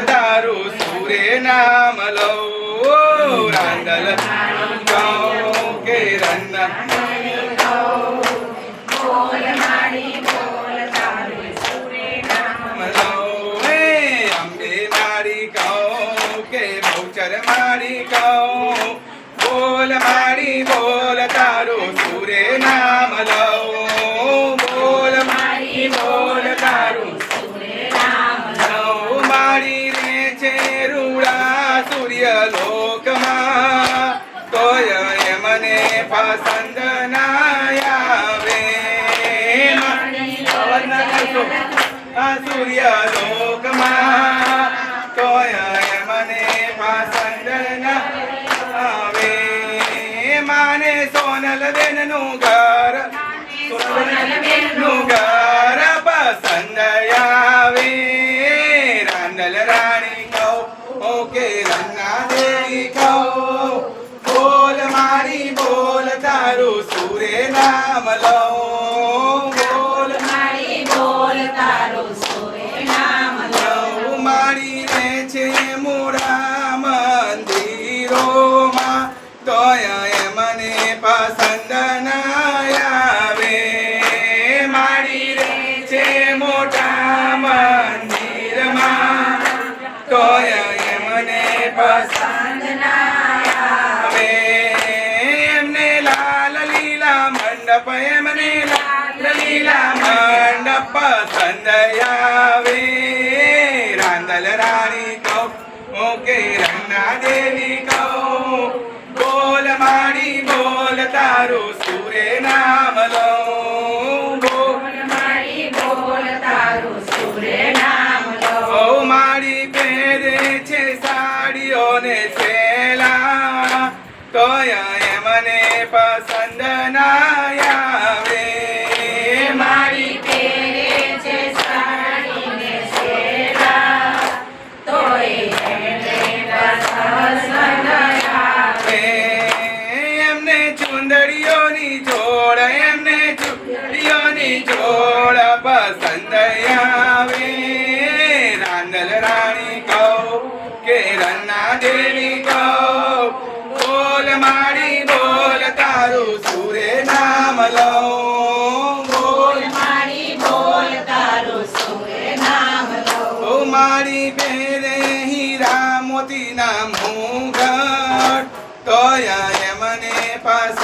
તારું સુરે નામ લઉં. રૂડા સૂર્ય લોકમાં. તોય એ મને પસંદ ના આવે. સૂર્ય લોકમાં. તોય એ મને પસંદ ના આવે. માને સોનલ બેનનું ઘર. સોનલ બેનનું ઘર. બોલ મારી બોલ તારું સુરે નામ લઉં. આવે રાંદલ રાણી કહું ઓકે રંગના દેવી કહું બોલ માડી બોલ તારું સુરે નામ લઉં બોલ ઓ માડી પહેરે છે સાડીઓને છેલા તોય એ મને પસંદ ના ચુંદડીઓની જોડ એમને ચુંદડીઓની જોડ પસંદ આવે. રાંદલ રાણી કહો કે રન્ના દેવી કહો બોલ મારી બોલ તારું સુરે નામ લઉં. બોલ ઓ મારી બેરે હીરા મોતી નામ તોય એ મને મારી હીરા મોઢિયાની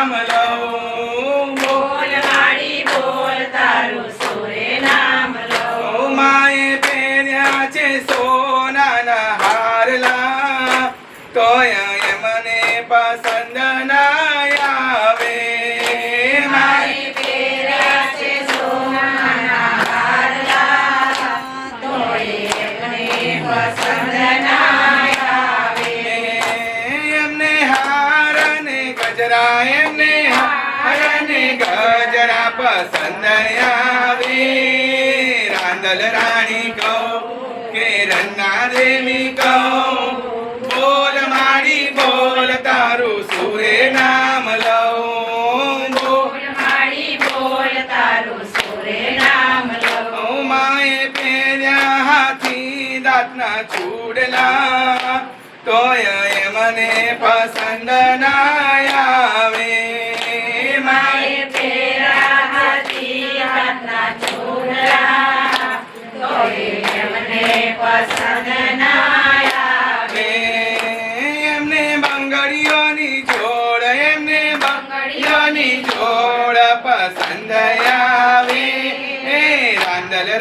નામ આવે રાંદલ રાણી કહું કે રન્ના દેવી કહું બોલ મારી બોલ તારું સુરે નામ લઉં બોલ ઓ માએ પહેર્યા હાથી દાંતના ચૂડલા તોય એ મને પસંદ ના આવે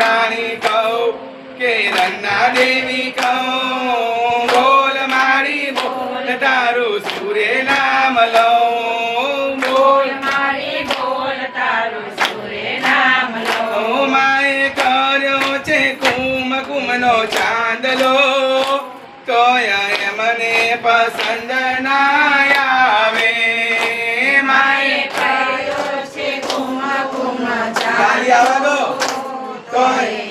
રાણી કહું કે રન્ના દેવી કહું. કુમ ચાંદલો તોય મને પસંદ ના આવે. માએ કર્યો છે ઘુમ ઘુમ તાળી આવવા તોય.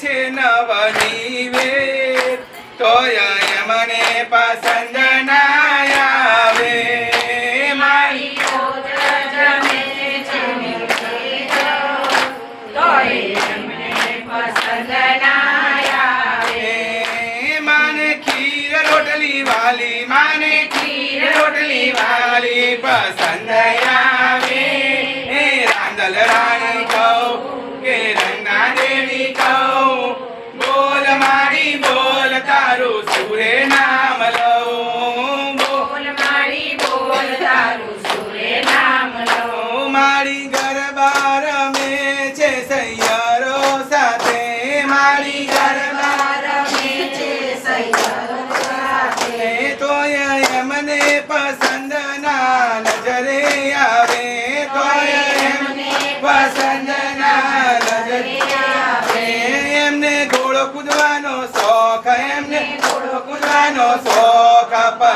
છે નવની વેર તોય મને પસંદ બોલ તારું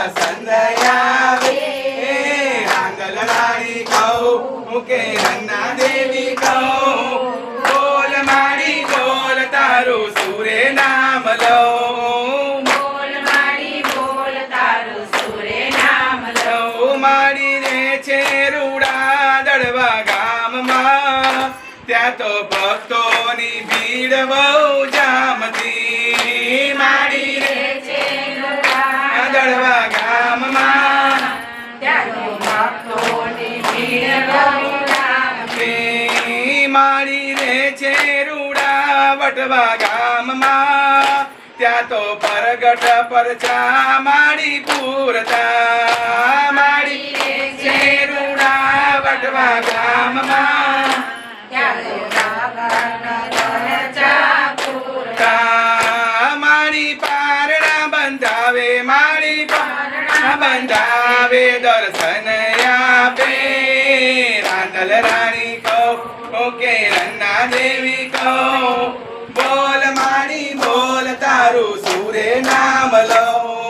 શોખ પસંદ આવે એ આંગલ રાણી કહું કે રંગના દેવી કહું બોલ મારી બોલ તારું સુરે નામ લઉં બોલ મારી બોલ તારું સુરે નામ લો ઓ મારી રે છે રૂડા દડવા ગામમાં ત્યાં તો ભક્તોની ભીડ બહુ જામતી મારી રે રૂડા ગામમાં ત્યાં તો પરગટ પરચા માડી પૂરતા. માડી શેરુડા વટવા ગામમાં. મારી પારણા બંધાવે પારણા બંધાવે, દર્શન આપે. રાંધલ રાણી કહો, ઓકે, રન્ના દેવી કહો. તારું સુરે નામ